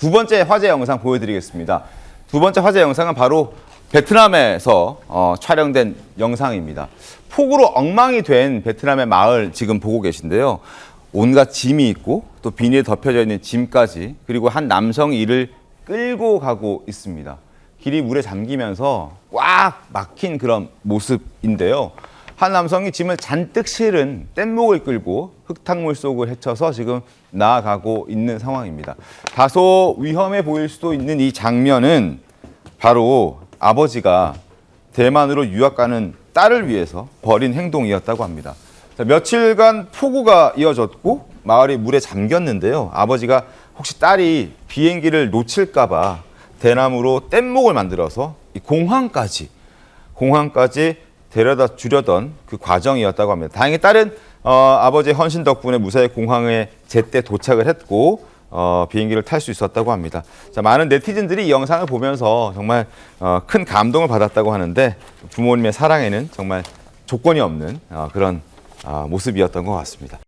두 번째 화제 영상 보여드리겠습니다. 두 번째 화제 영상은 바로 베트남에서 어, 촬영된 영상입니다. 폭우로 엉망이 된 베트남의 마을 지금 보고 계신데요. 온갖 짐이 있고 또 비닐에 덮여져 있는 짐까지 그리고 한 남성이 이를 끌고 가고 있습니다. 길이 물에 잠기면서 꽉 막힌 그런 모습인데요. 한 남성이 짐을 잔뜩 실은 뗏목을 끌고 흙탕물 속을 헤쳐서 지금 나아가고 있는 상황입니다. 다소 위험해 보일 수도 있는 이 장면은 바로 아버지가 대만으로 유학 가는 딸을 위해서 벌인 행동이었다고 합니다. 자, 며칠간 폭우가 이어졌고 마을이 물에 잠겼는데요. 아버지가 혹시 딸이 비행기를 놓칠까봐 대나무로 뗏목을 만들어서 이 공항까지 공항까지 데려다 주려던 그 과정이었다고 합니다. 다행히 딸은 어, 아버지의 헌신 덕분에 무사히 공항에 제때 도착을 했고 어, 비행기를 탈 수 있었다고 합니다. 자, 많은 네티즌들이 이 영상을 보면서 정말 어, 큰 감동을 받았다고 하는데 부모님의 사랑에는 정말 조건이 없는 어, 그런 아, 모습이었던 것 같습니다.